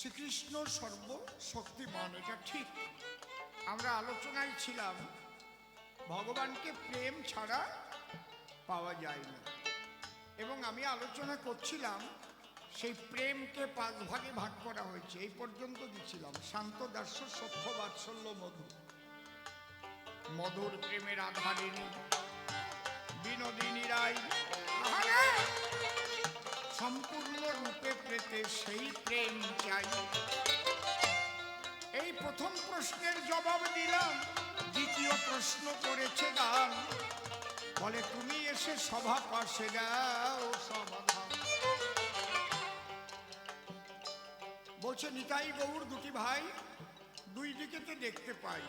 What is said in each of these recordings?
শ্রীকৃষ্ণ সর্ব সর্বশক্তিমান, এটা ঠিক। আমরা আলোচনায় ছিলাম, ভগবানকে প্রেম ছাড়া পাওয়া যায় না। এবং আমি আলোচনা করছিলাম, সেই প্রেমকে পাঁচ ভাগে ভাগ করা হয়েছে। এই পর্যন্ত দিছিলাম। শান্ত দাস্য সভ্য বাৎসল্য মধু। মধুর প্রেমের আধারিণী বিনোদিনী রায়! সম্পূর্ণ রূপে পেতে সেই প্রেম চাই। এই প্রথম প্রশ্নের জবাব দিলাম, দ্বিতীয় প্রশ্ন করেছে গান। বলে, তুমি এসে সভা পাশে দাও সমাধান বলছে, নিতাই গৌর দুটি ভাই, দুই দিকেতে দেখতে পাই।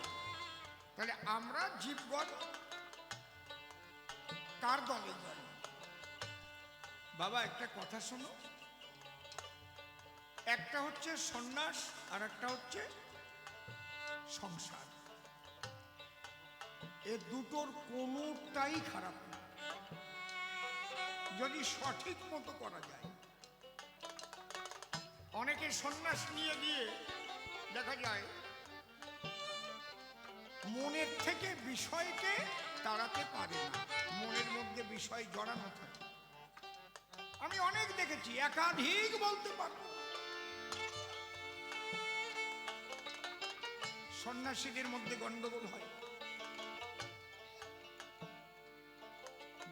তাহলে আমরা জীবগণ কার দলে যাই? বাবা, একটা কথা শোনো। একটা হচ্ছে সন্ন্যাস, আর একটা হচ্ছে সংসার। এ দুটোর কোনোটাই খারাপ না। যদি সঠিক মতো করা যায়। অনেকে সন্ন্যাস নিয়ে গিয়ে দেখা যায়, মনের থেকে বিষয়কে তাড়াতে পারে না। মনের মধ্যে বিষয় জড়ানো থাকে। আমি অনেক দেখেছি, একাধিক বলতে পারব। সন্ন্যাসীদের মধ্যে গন্ডগোল হয়।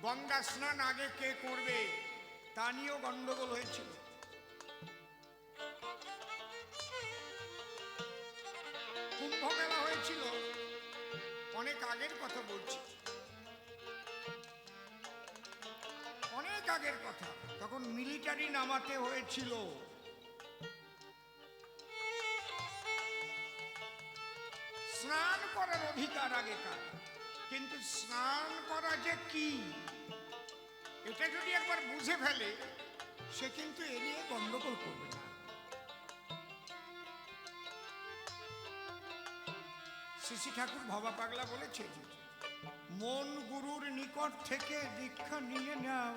গঙ্গা স্নান আগে কে করবে, তা নিয়েও গন্ডগোল হয়েছিল। কুম্ভ মেলা হয়েছিল, অনেক আগের কথা বলছি। আগের কথা। তখন মিলিটারি নামাতে হয়েছিল। স্নান করার অধিকার আগেকার। কিন্তু স্নান করা যে কি, এটা যদি একবার বুঝে ফেলে, সে কিন্তু এ নিয়ে গন্ডগোল করবে না। শ্রী ঠাকুর ভবা পাগলা বলেছে মন গুরুর নিকট থেকে দীক্ষা নিয়ে নাও।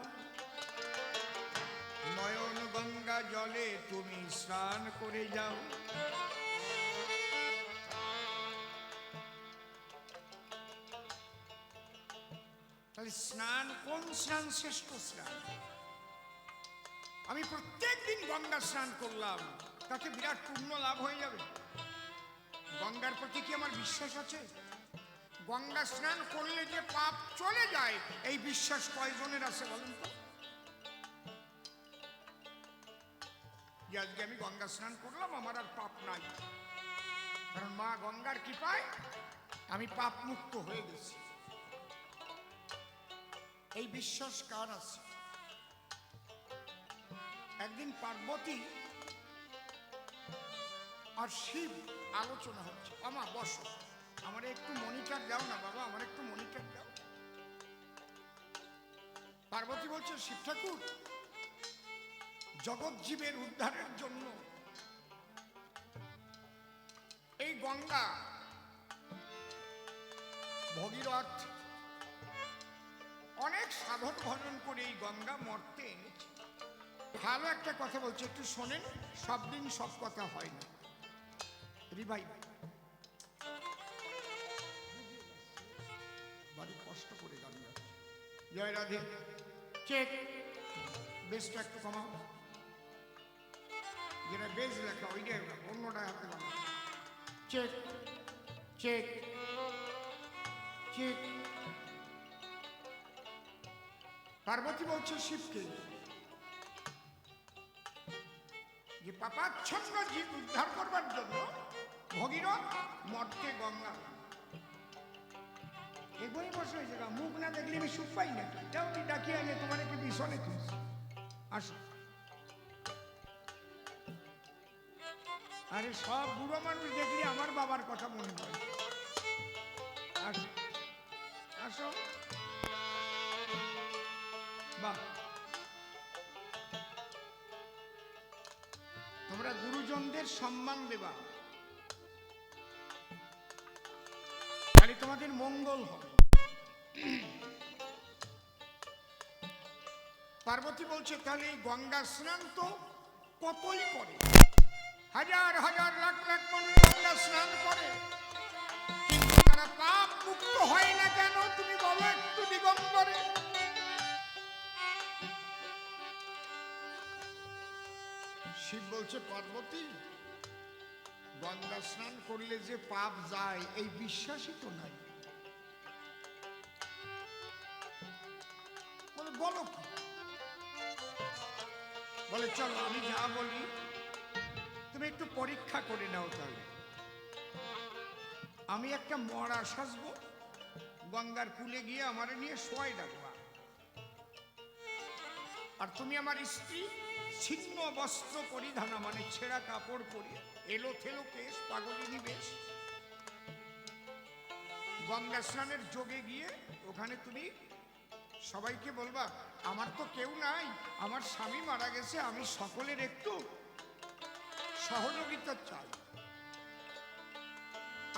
নয়ন গঙ্গা জলে তুমি স্নান করে যাও। তাহলে স্নান, কোন স্নান শ্রেষ্ঠ স্নান? আমি প্রত্যেক দিন গঙ্গা স্নান করলাম, তাতে বিরাট পুণ্য লাভ হয়ে যাবে। গঙ্গার প্রতি কি আমার বিশ্বাস আছে? গঙ্গা স্নান করলে যে পাপ চলে যায়, এই বিশ্বাস কয়জনের আছে বলেন তো? যে আজকে আমি গঙ্গা স্নান করলাম, আমার আর পাপ নাই। কারণ মা গঙ্গার কৃপায় আমি পাপ মুক্ত হয়ে গেছি। এই বিশ্বাস কার আছে? একদিন পার্বতী আর শিব আলোচনা হচ্ছে। আমা বসো। আমার একটু মনিটর দাও না বাবা, আমার একটু মনিটর দাও। পার্বতী বলছে, শিব ঠাকুর জগৎ জীবের উদ্ধারের জন্য। এই গঙ্গা ভগীরথ অনেক সাধন ভজন করে এই গঙ্গা মর্তে এনেছে ভালো একটা কথা বলছে, একটু শোনেন, সব দিন সব কথা হয় না। রিভাই বাড়ি কষ্ট করে গান জয় রাধে। চেক। বেশটা একটু কমাও। যেটা বেশ লেখা ওইটাই অন্যটা হাতে বানাও চেক চেক চেক পার্বতী বলছে শিবকে যে পাপাচ্ছন্ন জীব উদ্ধার করবার জন্য ভগীরথ মর্তে গঙ্গা এগোই বসে হয়েছে মুখ না দেখলে আমি সুখ পাই না যাও তুই ডাকিয়ে আনে তোমার একটু ভীষণে তুলছি আসো আরে সব বুড়ো মানুষ দেখলে আমার বাবার কথা মনে পড়ে। আসো বাহ। তোমরা গুরুজনদের সম্মান দেবা। তাহলে তোমাদের মঙ্গল হবে। পার্বতী বলছে, তাহলে গঙ্গা স্নান তো কতই করে। হাজার হাজার লাখ লাখ গঙ্গা স্নান করে। কিন্তু তারা পাপ মুক্ত হয় না কেন? তুমি বলো একটু দিগম্বরে। শিব বলছে, পার্বতী, গঙ্গা স্নান করলে যে পাপ যায়, এই বিশ্বাসই তো নাই। বলো বলে, চলো আমি যা বলি তুমি একটু পরীক্ষা করে নাও তাহলে। আমি একটা মরা সাজবো, গঙ্গার কুলে গিয়ে আমার নিয়ে শোয়াই ডাকবা আর তুমি আমার স্ত্রী, ছিন্ন বস্ত্র পরিধানা মানে ছেঁড়া কাপড় পরে এলো থেলো কেশ পাগলিনী বেশ গঙ্গা স্নানের যোগে গিয়ে ওখানে তুমি সবাইকে বলবা, আমার তো কেউ নাই, আমার স্বামী মারা গেছে, আমি সকলের একটু সহযোগিতা চাই।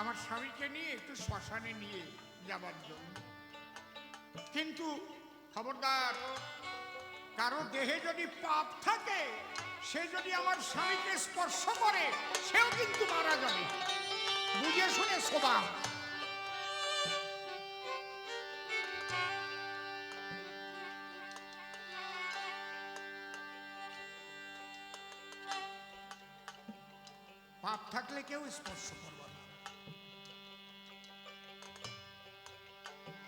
আমার স্বামীকে নিয়ে একটু শ্মশানে নিয়ে যাবার জন্য। কিন্তু খবরদার, কারও দেহে যদি পাপ থাকে, সে যদি আমার স্বামীকে স্পর্শ করে, সেও কিন্তু মারা যাবে। বুঝে শুনে শোভা থাকলে কেউ স্পর্শ করবে না।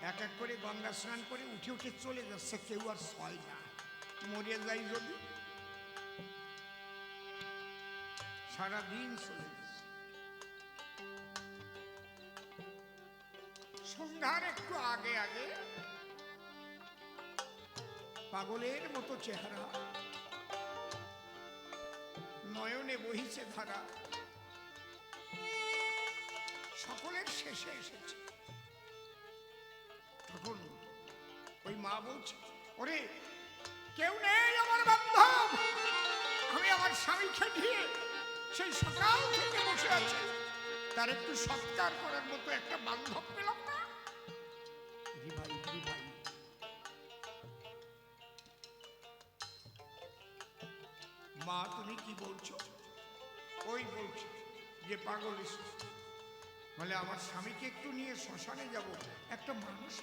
এক এক করে গঙ্গা স্নান করে উঠে উঠে চলে যাচ্ছে, কেউ আর সয় না। মরে যাই যদি। সারাদিন চলে যাচ্ছে। সন্ধ্যার একটু আগে আগে পাগলের মতো চেহারা, নয়নে বহিছে ধারা। শেষে এসেছে তখন ওই মা বলছে, ওরে, কেউ নেই আমার বান্ধব। আমি আমার স্বামীকে নিয়ে সেই সকাল থেকে বসে আছি। তার একটু সৎকার করার মতো একটা বান্ধব পেলাম না। মা, তুমি কি বলছো? ওই বলছে যে পাগল বলে, আমার স্বামীকে একটু নিয়ে শ্মশানে যাব, একটা মানুষ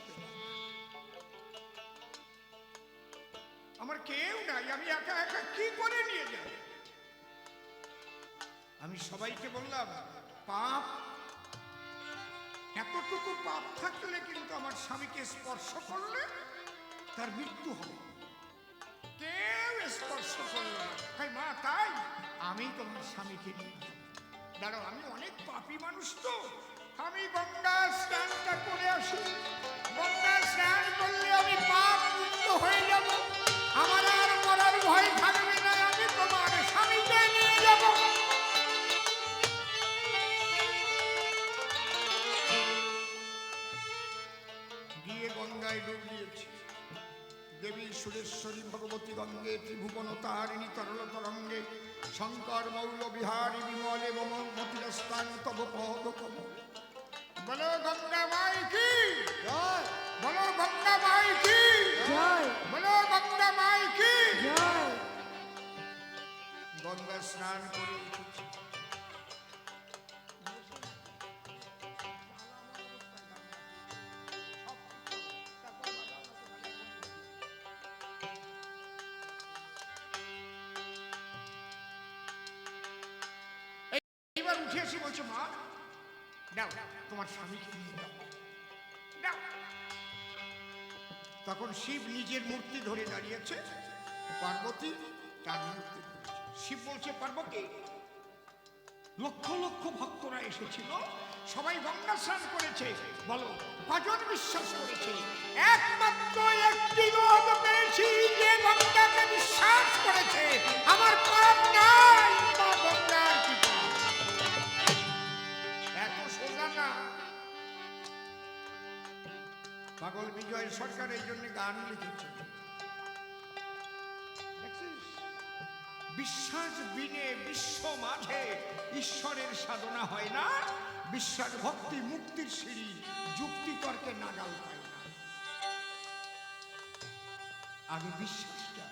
আমার কেউ নাই, আমি একা একা কি করে নিয়ে যাব? আমি সবাইকে বললাম, পাপ, এতটুকু পাপ থাকলে কিন্তু আমার স্বামীকে স্পর্শ করলে তার মৃত্যু হবে। কেউ স্পর্শ করল না। তাই মা, তাই? আমি তোমার স্বামীকে নিয়ে দাঁড়াও, আমি অনেক পাপী মানুষ তো। আমি গঙ্গা স্নানটা করে আসি। গঙ্গা স্নান করলে আমি পাপ মুক্ত হয়ে যাব। আমার আর মরার ভয় থাকবে না, আমি তোমার স্বামীকে নিয়ে যাব। গিয়ে গঙ্গায় ডুব দিয়েছি। দেবী সুরেশ্বরী ভগবতী গঙ্গে ত্রিভুবন তারিণী তরল তরঙ্গে শঙ্কর মৌল বিহারী বিমলে মম মতিরস্তান তব পদ কম বলো গঙ্গা মাই কি? বলো গঙ্গা মাই কি? বলো গঙ্গা মাই কি? গঙ্গা স্নান করে উঠে আসি বলছে, মা তোমার স্বামীকে নিয়ে তখন শিব নিজের মূর্তি ধরে দাঁড়িয়েছে, পার্বতী তার মূর্তি শিব বলছে, পার্বতী, লক্ষ লক্ষ ভক্তরা এসেছিল, সবাই গঙ্গা স্নান করেছে। বলো, কজন বিশ্বাস করেছে? একমাত্র একটি লোক পেয়েছি যে গঙ্গাকে বিশ্বাস করেছে। আমার নাই পাগল বিজয় সরকার এই জন্য গান লিখেছে। বিশ্বাস বিনে বিশ্ব মাঝে ঈশ্বরের সাধনা হয় না, বিশ্বাস ভক্তি মুক্তির সিঁড়ি, যুক্তি তর্কে নাগাল পায় না। আগে বিশ্বাসটা।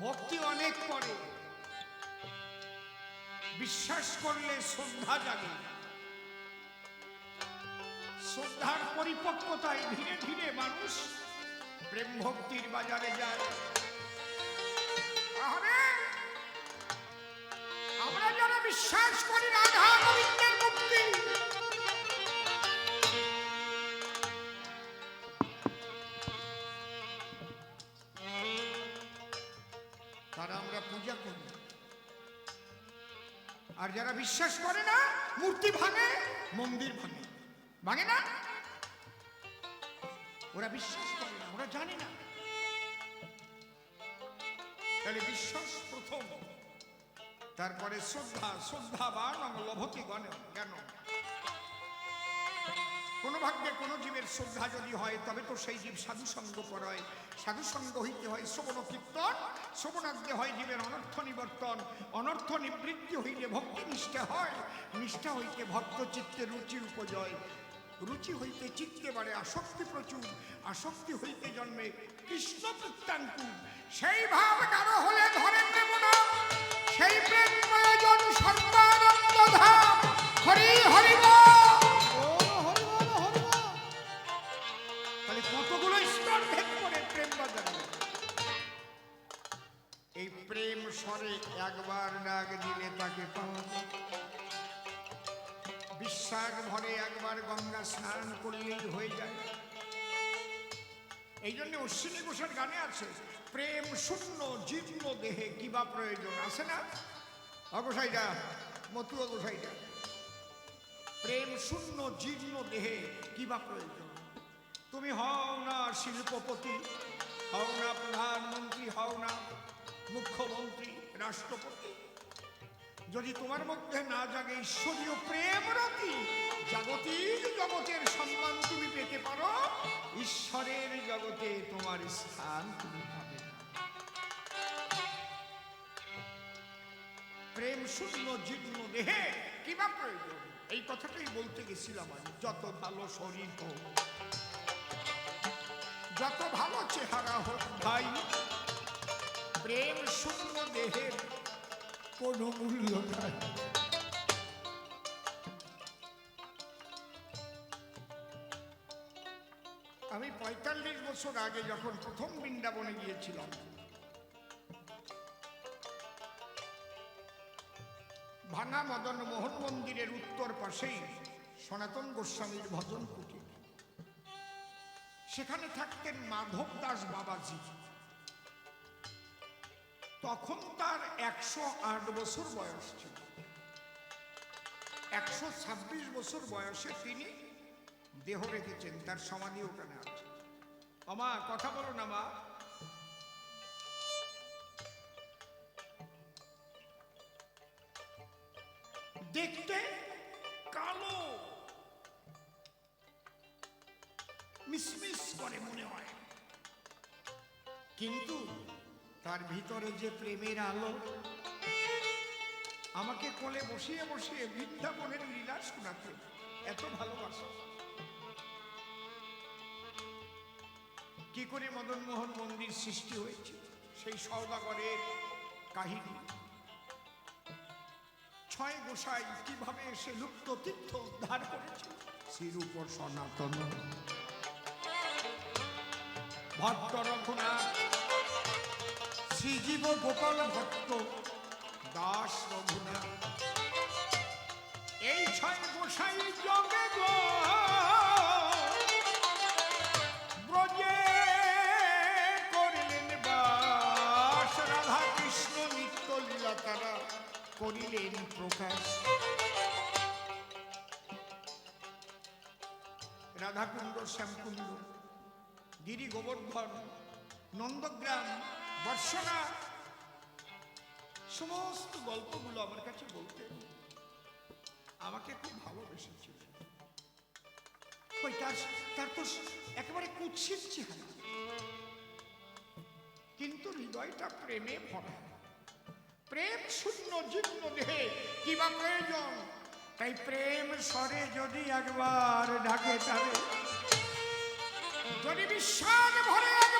ভক্তি অনেক করে বিশ্বাস করলে শ্রদ্ধা জাগে। শ্রদ্ধার পরিপক্কতায় ধীরে ধীরে মানুষ প্রেম ভক্তির বাজারে যায়। আমরা যারা বিশ্বাস করি রাধা গোবিন্দের মুক্তি, তারা আমরা পূজা করি। আর যারা বিশ্বাস করে না, মূর্তি ভাঙে, মন্দির ভাঙে। ভাঙে না? ওরা বিশ্বাস করে না, ওরা জানে না। তাহলে বিশ্বাস প্রথম। তারপরে শ্রদ্ধা শ্রদ্ধাবান এবং লভতি গণ জ্ঞান কোন ভাগ্যে কোন জীবের শ্রদ্ধা যদি হয়, তবে তো সেই জীব সাধু সঙ্গ করায় সাধু সঙ্গ হইতে হয় শ্রবণ কীর্তন শ্রবণাদ্যে হয় জীবের অনর্থ নিবর্তন, অনর্থ নিবৃত্তি হইলে ভক্তি নিষ্ঠা হয়। নিষ্ঠা হইতে ভক্ত চিত্তে রুচি উপজয়। রুচি হইতে চিত্তে বাড়ে, আসক্তি প্রচুর। আসক্তি হইতে জন্মে কৃষ্ণ প্রত্যাঙ্কু সেই ভাব কারও হলে ধরে প্রেম না সেই প্রেম প্রয়োজন সর্বানন্দ ধাম হরি হরি তাহলে কতগুলো স্তর ভেদ করে প্রেম বাজারে এই প্রেম স্বরে একবার ডাক দিলে তাকে পাওয়া যায়। বিশ্বাস ভরে একবার গঙ্গা স্নান করলেই হয়ে যায়। এই জন্য অশ্বিনী ঘোষের গানে আছে, প্রেম শূন্য, জীর্ণ দেহে কিবা প্রয়োজন? আছে না? অগোসাইটা মতু অগোসাইটা প্রেম শূন্য, জীর্ণ দেহে কিবা প্রয়োজন? তুমি হও না শিল্পপতি, হও না প্রধানমন্ত্রী, হও না মুখ্যমন্ত্রী, রাষ্ট্রপতি। যদি তোমার মধ্যে না জাগে ঈশ্বরীয় প্রেম রতি, জাগতিক জগতের সম্মান তুমি পেতে পারো, ঈশ্বরের জগতে তোমার স্থান তুমি পাবে। প্রেম শূন্য, জীর্ণ দেহে কিবা প্রয়োজন? এই কথাটাই বলতে গেছিলাম আমি, যত ভালো শরীর হোক। যত ভালো চেহারা হোক ভাই, প্রেম শূন্য কোনো মূল্য নাই আমি পঁয়তাল্লিশ বছর আগে যখন প্রথম বৃন্দাবনে গিয়েছিলাম, ভাঙা মদন মোহন মন্দিরের উত্তর পাশেই সনাতন গোস্বামীর ভজন কুটির। সেখানে থাকতেন মাধব দাস বাবাজি। তখন তার একশো আট বছর বয়স ছিল। একশো ছাব্বিশ বছর বয়সে তিনি দেহ রেখেছেন তার সমাধি ওখানে আছে। আমা কথা বলো না, মা। দেখতে কালো। মিসমিস করে মনে হয়। কিন্তু তার ভিতরে যে প্রেমের আলো, আমাকে কোলে বসিয়ে বসিয়ে বৃন্দাবনের লীলা শোনাতে এত ভালোবাসা। কি করে মদন মোহন মন্দির সৃষ্টি হয়েছে, সেই সৌদাগরের কাহিনী। ছয় গোসাই কীভাবে এসে লুপ্ত তীর্থ উদ্ধার করেছে শির উপর সনাতন। ভট্ট রঘুনাথ শ্রীজীব গোপাল ভট্ট, দাস রঘুনাথ এই ছয় গোসাই যোগে গো। করলেন করিলেন প্রকাশ। রাধাকুণ্ড, শ্যামকুণ্ড, গিরি গোবর্ধন, নন্দগ্রাম বর্ষণা সমস্ত গল্পগুলো আমার কাছে বলতে আমাকে খুব ভালোবেসেছিল। কই তার তার তো একেবারে কুৎসিত চেহারা। কিন্তু হৃদয়টা প্রেমে ভরা। প্রেম শূন্য, জীর্ণ দেহে কি কিবা প্রয়োজন? তাই প্রেম স্বরে যদি একবার ডাকে তারে যদি বিশ্বাস ভরে একবার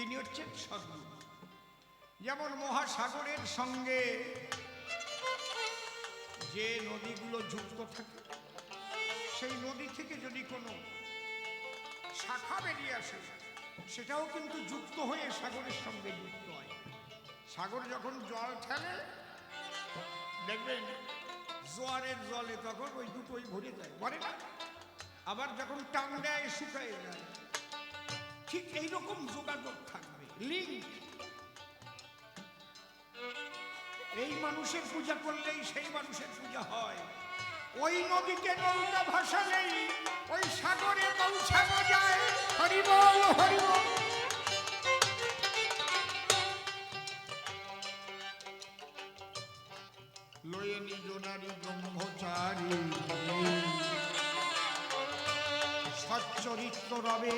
তিনি হচ্ছেন সদ্গুরু যেমন মহাসাগরের সঙ্গে যে নদীগুলো যুক্ত থাকে, সেই নদী থেকে যদি কোনো শাখা বেরিয়ে আসে, সেটাও কিন্তু যুক্ত হয়ে সাগরের সঙ্গে যুক্ত হয়। সাগর যখন জল ঠেলে, দেখবেন জোয়ারের জলে তখন ওই দুটোই ভরে যায় বলে না? আবার যখন টান দেয়, শুকায় যায়। ঠিক এইরকম যোগাযোগ লিঙ্ক। এই মানুষের পূজা করলেই সেই মানুষের পূজা হয়। ওই নদীতে নৌকা ভাষা নেই ওই সাগরে পৌঁছানো যায়। হরিবল নারী ব্রহ্মচারী। সচ্চরিত্র রবে।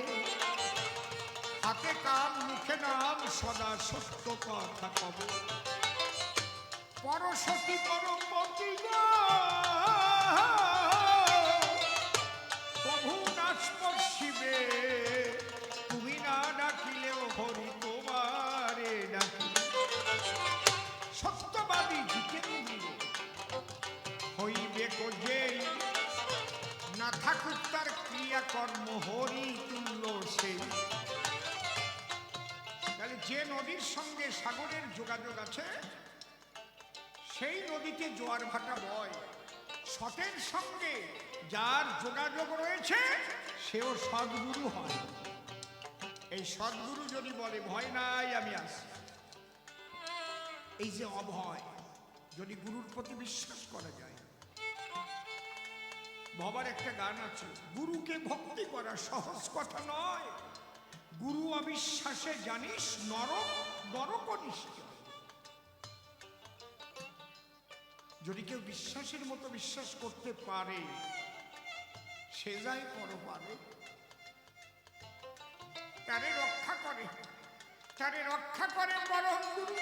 হাতে কাম মুখে নাম, সদা সত্য কথা কব। পরশতী পরমপতি প্রভু না স্পর্শিবে তুমি না ডাকিলেও হরি তোমারে ডাকি। সত্যবাদী জিতে দিলে হইবে যেই। না থাকুক তার ক্রিয়াকর্ম, হরি তুল্য সেই। যে নদীর সঙ্গে সাগরের যোগাযোগ আছে, সেই নদীতে জোয়ার ভাটা বয়। সতের সঙ্গে যার যোগাযোগ রয়েছে, সেও সদ্গুরু হয়। এই সদ্গুরু যদি বলে, ভয় নাই, আমি আসি। এই যে অভয়, যদি গুরুর প্রতি বিশ্বাস করা যায়। বাবার একটা গান আছে, গুরুকে ভক্তি করা সহজ কথা নয়। গুরু অবিশ্বাসে জানিস, নরক নরক নিশ্চয় যদি কেউ বিশ্বাসের মতো বিশ্বাস করতে পারে, সে যাই যায় পারে তারে রক্ষা করে, তারে রক্ষা করে পরম গুরু।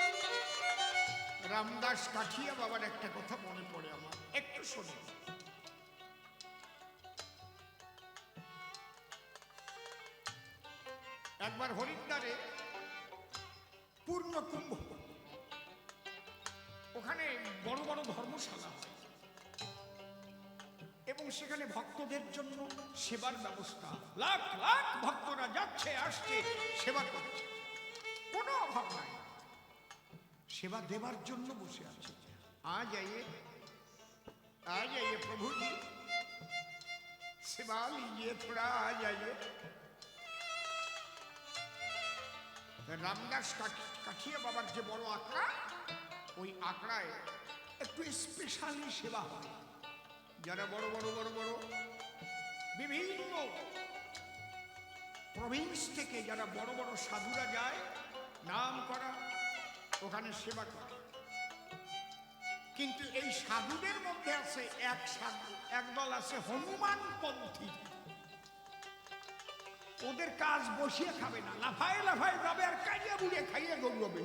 রামদাস কাঠিয়া বাবার একটা কথা মনে পড়ে আমার, একটু শোনো। একবার হরিদ্বারে পূর্ণ কুম্ভ ওখানে বড় বড় ধর্মশালা হয় এবং সেখানে ভক্তদের জন্য সেবার ব্যবস্থা লাখ লাখ ভক্তরা যাচ্ছে আসছে সেবা করছে কোনো অভাব নাই সেবা দেবার জন্য বসে আছে আ যাইয়ে आ जाइए प्रभु जी सेवा लीजिए थोड़ा आ जाइए রামদাস কাঠি- কাঠিয়া বাবার যে বড় আঁকড়া, ওই আঁকড়ায় একটু স্পেশালি সেবা হয়। যারা বড় বড় বড় বড়, বিভিন্ন প্রভিন্স থেকে যারা বড় বড় সাধুরা যায়, নাম করা, ওখানে সেবা করে। কিন্তু এই সাধুদের মধ্যে আছে এক সাধু, একদল আছে হনুমান পন্থী ওদের কাজ বসিয়ে খাবে না। লাফায় লাফায় যাবে আর কাইয়ে বুড়িয়ে খাইয়ে দৌড়বে।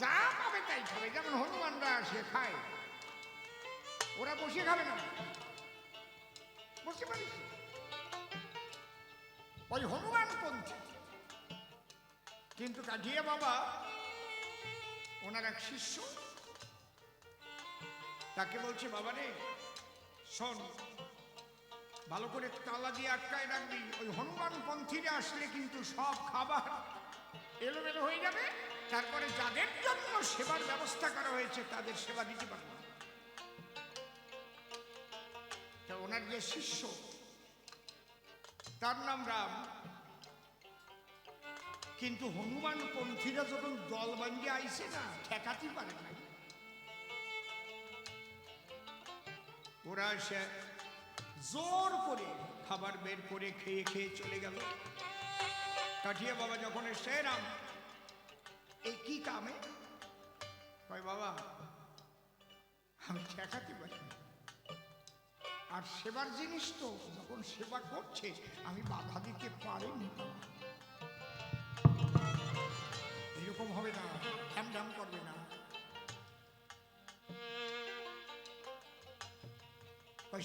যা পাবে তাই খাবে, যেমন হনুমানরা আসে, খায়। ওরা বসিয়ে খাবে না। বুঝতে পারিস? ওই হনুমান পন্থী। কিন্তু কাঠিয়া বাবা, ওনার এক শিষ্য, তাকে বলছে বাবা রে শোন ভালো করে তালা দিয়ে আটকায় রাখবি। ওই হনুমান পন্থীরা আসলে কিন্তু সব খাবার এলোমেলো হয়ে যাবে। তারপরে যাদের জন্য সেবার ব্যবস্থা করা হয়েছে, তাদের সেবা দিতে পারবে। ওনার যে শিষ্য, তার নাম রাম। কিন্তু হনুমান পন্থীরা যখন দল বাঙ্গিয়ে আইছে না ঠেকাতে পারে না ওরা সে জোর করে খাবার বের করে খেয়ে খেয়ে চলে গেল। কাঠিয়া বাবা যখন এসে রাম এই কি কামে কয় বাবা, আমি ঠেকাতে পারি আর সেবার জিনিস তো, যখন সেবা করছে, আমি বাধা দিতে পারিনি। এরকম হবে না ধ্যাম করবে না।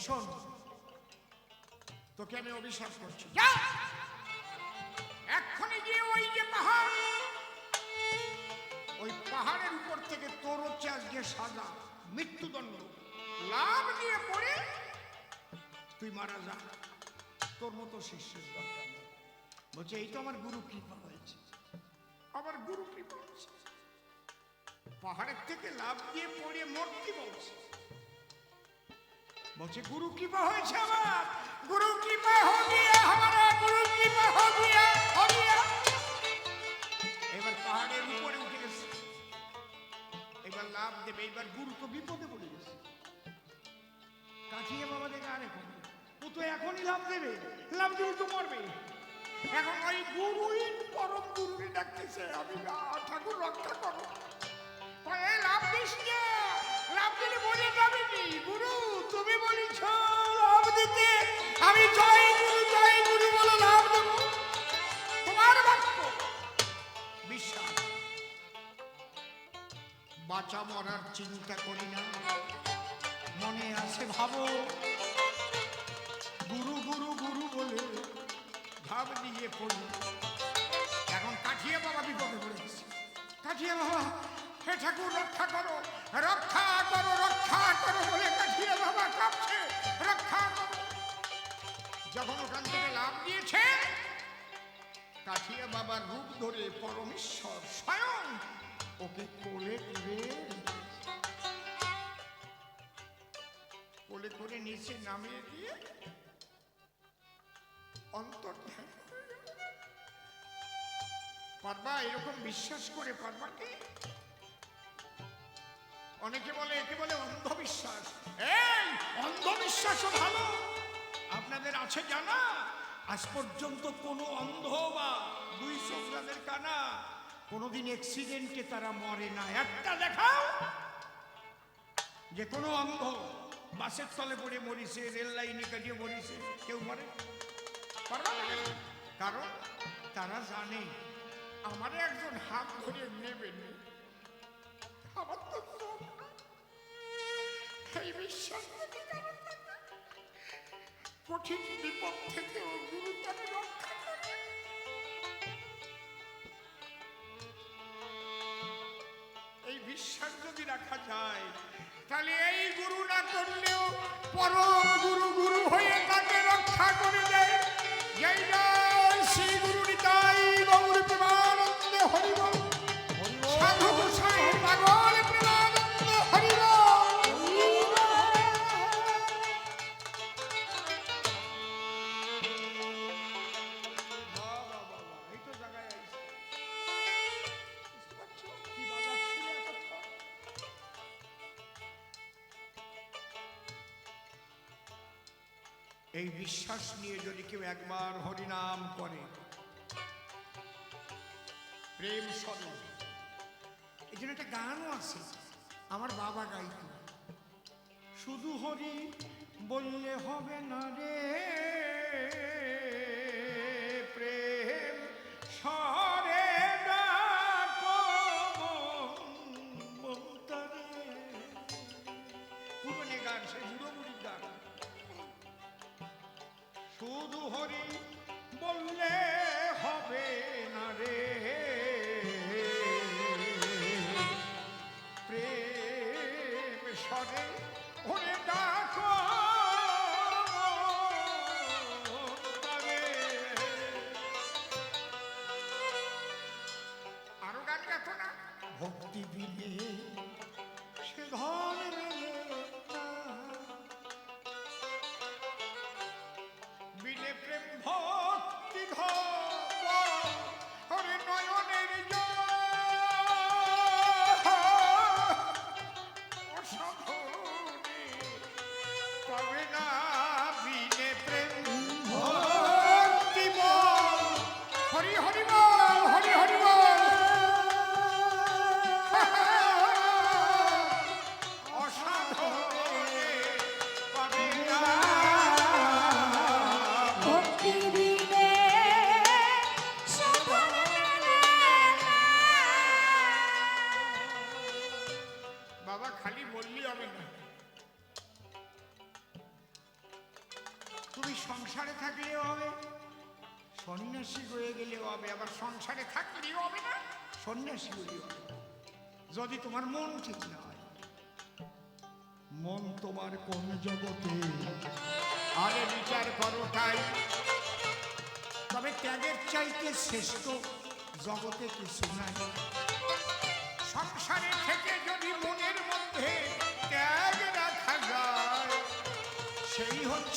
শোন তোকে আমি অভিশাপ করছি। এক্ষুনি গিয়ে ওই যে পাহাড়। ওই পাহাড়ের উপর থেকে তোর হচ্ছে আজকে সাজা মৃত্যুদণ্ড। লাভ নিয়ে পড়ে তুই মারা যা। তোর মতো শিষ্যের দরকার নেই। বলছে এই তো আমার গুরু কৃপা হয়েছে। আমার গুরু কৃপা হয়েছে। পাহাড়ের থেকে লাভ দিয়ে পড়ে মরতে বলছে। বলছে, গুরু কৃপা হয়েছে আমার, গুরু কৃপা গুরু কৃপা এবার পাহাড়ের উপরে উঠে গেছে। এবার লাভ দেবে, এবার গুরু তো বিপদে পড়ে গেছে। এখন ও তো এখনই লাভ দেবে, লাভ তো মরবে। এখন ওই গুরুই পরম গুরুকে ডাকতেছে, আমি ঠাকুর রক্ষা করো। লাভ দিস না। লাভ দিলে যাবে নি গুরু, তুমি বলিছ লাভ দিতে। আমি জয় গুরু জয় গুরু বলে লাভ দেব। তোমার বাক্য। বিশ্বাস বাঁচা, মরার চিন্তা করি না। মনে আছে ভাবো। গুরু গুরু গুরু বলে ঝাঁপ দিয়ে পড়ি। এখন কাঠিয়ে বাবা বিপদে পড়েছে কাঠিয়ে বাবা, হে ঠাকুর, রক্ষা করো। রক্ষা করো রক্ষা করো বলে কাঠিয়ে বাবা কাঁপছে। রক্ষা করো। যখন ওখান থেকে লাভ দিয়েছে কাঠিয়া বাবার রূপ ধরে পরমেশ্বর স্বয়ং ওকে কোলে করে কোলে করে নিচে নামিয়ে দিয়ে অন্তর পারবা এরকম বিশ্বাস করে, পারবা কি? অনেকে বলে, একে বলে অন্ধবিশ্বাস। এই, অন্ধবিশ্বাসও ভালো। আপনাদের আছে জানা? আজ পর্যন্ত কোনো অন্ধ বা দুই চোখ যাদের কানা, কোনোদিন অ্যাক্সিডেন্টে তারা মরে না। একটা দেখাও, যে কোনো অন্ধ বাসের তলে পড়ে মরিছে, রেল লাইনে কাটিয়ে মরিছে, কেউ মরে? কারণ তারা জানে, আমার একজন হাত ধরে নেবেন আমার তো না। এই বিশ্বাস যদি রাখা যায়, তাহলে এই গুরু না করলেও পরম গুরু গুরু হয়ে তাকে রক্ষা করে দেয় জয় এই বিশ্বাস নিয়ে যদি কেউ একবার হরিনাম করে, প্রেম সবে এই জন্য একটা গানও আছে, আমার বাবা গাইত। শুধু হরি বললে হবে না রে, প্রেম সরে। পুরনো গান সে বুড়োবুড়ির গান। শুধু হরি বললে হবে না রে। প্রেম সরে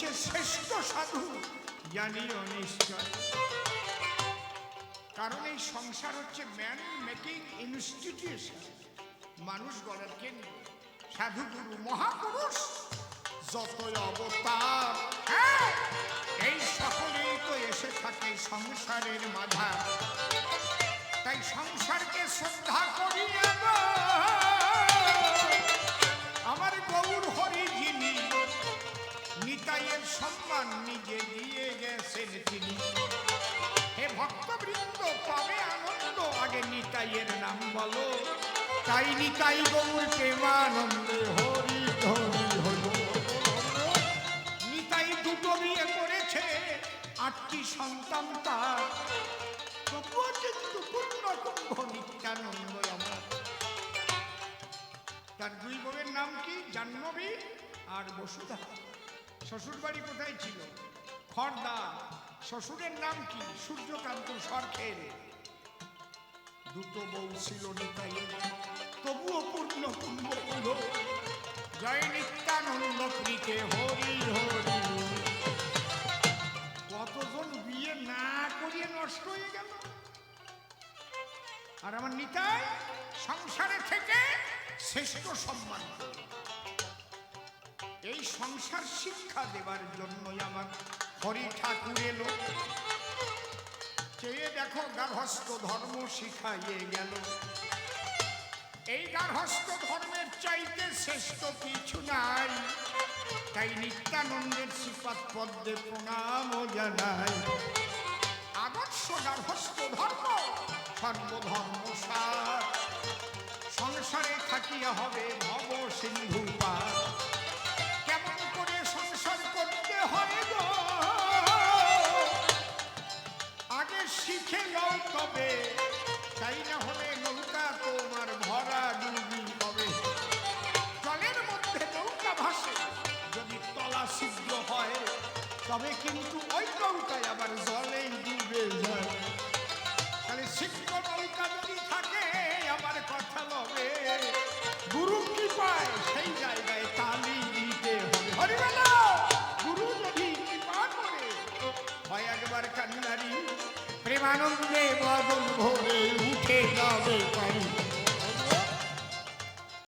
হচ্ছে শ্রেষ্ঠ সাধু জানিও নিশ্চয়। কারণ এই সংসার হচ্ছে ম্যান মেকিং ইনস্টিটিউশন মানুষ গড়ার কেন্দ্র সাধু গুরু মহাপুরুষ যতই অবতার হ্যাঁ, এই সকলেই তো এসে থাকে সংসারের মাধা তাই সংসারকে শ্রদ্ধা করি গো। সম্মান নিজে দিয়ে গেছেন তিনি। হে ভক্তবৃন্দ পাবে আনন্দ, আগে নিতাইয়ের নাম বলো। তাই নিতাই গৌর প্রেমানন্দে, হরি হরি হরি। নিতাই দুটো বিয়ে করেছে, আটটি সন্তান তার। তবুও কিন্তু পূর্ণ তার দুই বউয়ের নাম কি? জাহ্নবী আর বসুধা। শ্বশুর বাড়ি কোথায় ছিল? খড়দা শ্বশুরের নাম কি? সূর্যকান্ত সরখের। দুটো বউ ছিল নিতাইয়ের। তবুও পূর্ণ কুম্ভ হলো। জয় নিত্যানন্দ প্রীতে হরি হরি। কতজন বিয়ে না করিয়ে নষ্ট হয়ে গেল? আর আমার নিতাই সংসারে থেকে শ্রেষ্ঠ সম্মান। এই সংসার শিক্ষা দেবার জন্যই আমার হরি ঠাকুর এলো। চেয়ে দেখো গার্হস্থ ধর্ম শিখাইয়ে গেল। এই গার্হস্থ ধর্মের চাইতে শ্রেষ্ঠ কিছু নাই। তাই নিত্যানন্দের শ্রীপাদ পদ্মে প্রণাম জানাই। আদর্শ গার্হস্থ ধর্ম, সর্বধর্ম সার। সংসারে থাকিয়া হবে ভব সিন্ধু পার। শিখে নৌকবে তাই না হলে নৌকা তোমার ভরা ডুবি হবে। জলের মধ্যে নৌকা ভাসে, যদি তলা সিদ্ধ হয়, তবে কিন্তু ওই নৌকায় আবার জলে ডুবে যায়। তাহলে কান্নারি প্রেমানন্দে ভরে উঠে যাবে পারি